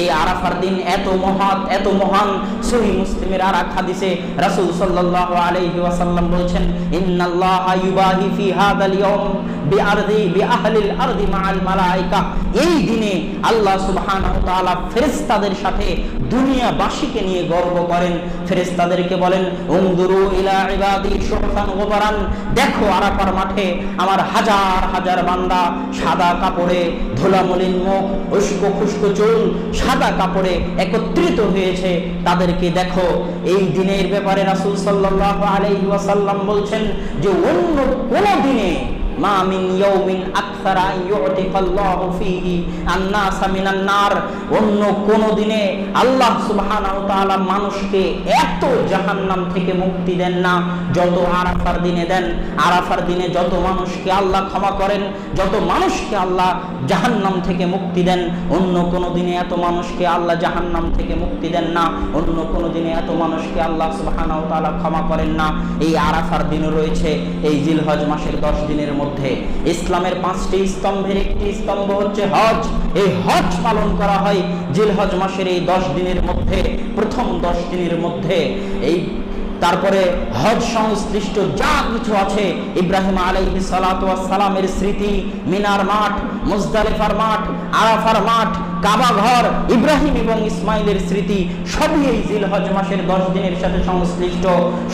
এই আরাফার দিন এত মহৎ, এত মহান সহি মুসলিমের আর এক হাদিসে রাসূল সাল্লাল্লাহু আলাইহি ওয়াসাল্লাম বলেছেন, ইন্নাল্লাহা ইউবাহি ফি হাদাল ইয়াউম বিআরদি, বিআহলিল আরদি মাআল মালায়েকা এই দিনে আল্লাহ সুবহানাহু ওয়া তাআলা ফেরেশতাদের সাথে দুনিয়াবাসীকে নিয়ে গর্ব করেন। ফেরেশতাদেরকে বলেন উনদুরু ইলা ইবাদি শুহফান গোবরান। দেখো আরাফার মাঠে আমার হাজার হাজার বান্দা সাদা কাপড়ে, ধুলামলিন মুখ উস্কো খুস্কো চুল সাদা কাপড়ে একত্রিত হয়েছে, তাদেরকে দেখো। এই দিনের ব্যাপারে রাসুল সাল্লাহ আলাই বলছেন যে অন্য কোন দিনে মা মিন ইয়াউমিন আকসারা ইউতিকাল্লাহু ফীহি আন-নাসা মিনান নার। অন্য কোন দিনে আল্লাহ সুবহানাহু তাআলা মানুষকে এত জাহান্নাম থেকে মুক্তি দেন না, যত আরাফার দিনে দেন। আরাফার দিনে যত মানুষকে আল্লাহ ক্ষমা করেন, যত মানুষকে আল্লাহ জাহান্নাম থেকে মুক্তি দেন। অন্য কোন দিনে এত মানুষকে আল্লাহ জাহান্নাম থেকে মুক্তি দেন না। অন্য কোন দিনে এত মানুষকে আল্লাহ সুবহানাহু তাআলা ক্ষমা করেন না। এই আরাফার দিনে রয়েছে, এই জিলহজ মাসের 10 দিনের মধ্যে। ইসলামের পাঁচটি স্তম্ভের একটি স্তম্ভ হচ্ছে হজ। এই হজ পালন করা হয় জিলহজ মাসের এই 10 দিনের মধ্যে, প্রথম 10 দিনের মধ্যে। এই তারপরে হজ সংশ্লিষ্ট যা কিছু আছে, ইব্রাহিম আলাইহি সালামের স্মৃতি, মিনার মাঠ, মুজদালিফার মাঠ, আরাফার মাঠ, কাবা ঘর, ইব্রাহিম এবং ইসমাইলের স্মৃতি, সবই এই জিলহজ মাসের দশ দিনের সাথে সংশ্লিষ্ট।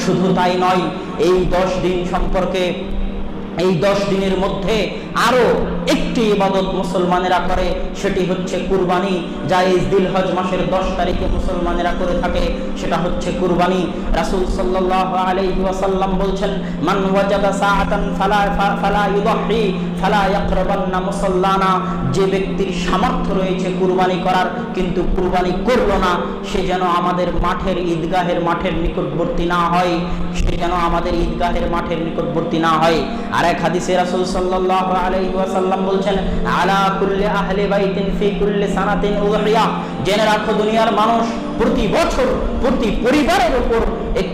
শুধু তাই নয়, এই দশ দিন সম্পর্কে এই দশ দিনের মধ্যে আরও একটি ইবাদত মুসলমানেরা করে, সেটি হচ্ছে কুরবানি। যা এই দিলহজ মাসের দশ তারিখে মুসলমানেরা করে থাকে, সেটা হচ্ছে কুরবানি। রাসূল আলাইহি বলছেন যে ব্যক্তির সামর্থ্য রয়েছে কুরবানি করার, কিন্তু কুরবানি করল না, সে যেন আমাদের মাঠের ঈদগাহের মাঠের নিকটবর্তী না হয়। সে যেন আমাদের ঈদগাহের মাঠের নিকটবর্তী না হয়। আর এক হাদিসে রাসূল সাল্লাল্লাহু আলাইহি ওয়াসাল্লাম বলছেন, আলা কুল্লি আহলি বাইতিন ফি কুল্লি সানাতিন উযহিয়া জেনে রাখো, দুনিয়ার মানুষ প্রতি বছর প্রতি পরিবারের উপর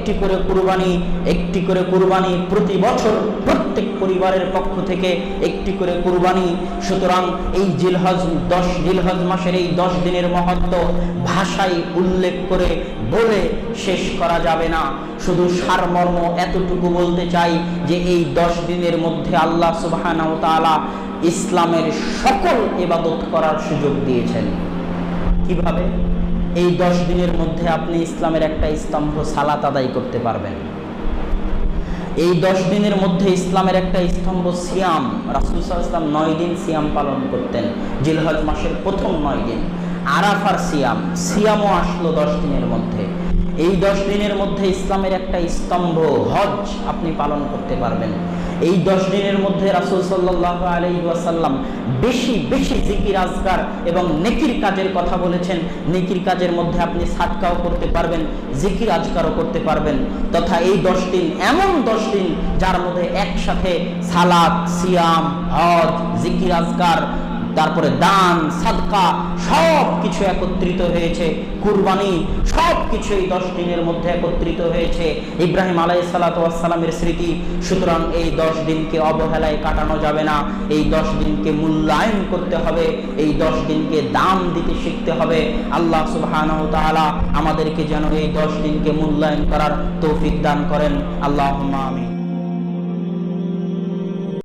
একটি করে কুরবানি, একটি করে কুরবানি প্রতি বছর প্রত্যেক পরিবারের পক্ষ থেকে একটি করে কুরবানি। সুতরাং এই জিলহজ, দশ জিলহজ মাসের এই দশ দিনের মহত্ব ভাষায় উল্লেখ করে বলে শেষ করা যাবে না। শুধু সারমর্ম এতটুকু বলতে চাই যে এই দশ দিনের মধ্যে আল্লাহ সুবহানাহু ওয়া তাআলা ইসলামের সকল এবাদত করার সুযোগ দিয়েছেন। কীভাবে? এই দশ দিনের মধ্যে আপনি ইসলামের একটা স্তম্ভ, সালাত আদায় করতে পারবেন। এই দশ দিনের মধ্যে ইসলামের একটা স্তম্ভ, সিয়াম, রাসুল ইসলাম নয় দিন সিয়াম পালন করতেন, জিলহজ মাসের প্রথম নয় দিন। আরাফার সিয়াম, সিয়ামও আসলো দশ দিনের মধ্যে। এই দশ দিনের মধ্যে ইসলামের একটা স্তম্ভ, হজ আপনি পালন করতে পারবেন। এই দশ দিনের মধ্যে রাসুল সাল্লাহ আলাই ওয়াসাল্লাম বেশি বেশি জিকির, আজকার এবং নেকির কাজের কথা বলেছেন। নেকির কাজের মধ্যে আপনি সাদকাও করতে পারবেন, জিকির, আজকারও করতে পারবেন। তথা এই দশ দিন এমন দশ দিন যার মধ্যে একসাথে সালাদ সিয়াম, হজ, জিকির, আজকার তারপরে দান, সাদকা সব কিছু একত্রিত হয়েছে, কুরবানি সব কিছু এই দশ দিনের মধ্যে একত্রিত হয়েছে। ইব্রাহিম আলাই সালাতামের স্মৃতি, সুতরাং এই দশ দিনকে অবহেলায় কাটানো যাবে না। এই দশ দিনকে মূল্যায়ন করতে হবে, এই দশ দিনকে দাম দিতে শিখতে হবে। আল্লাহ সুবাহ আমাদেরকে যেন এই দশ দিনকে মূল্যায়ন করার তৌফিক দান করেন। আল্লাহ আমিন।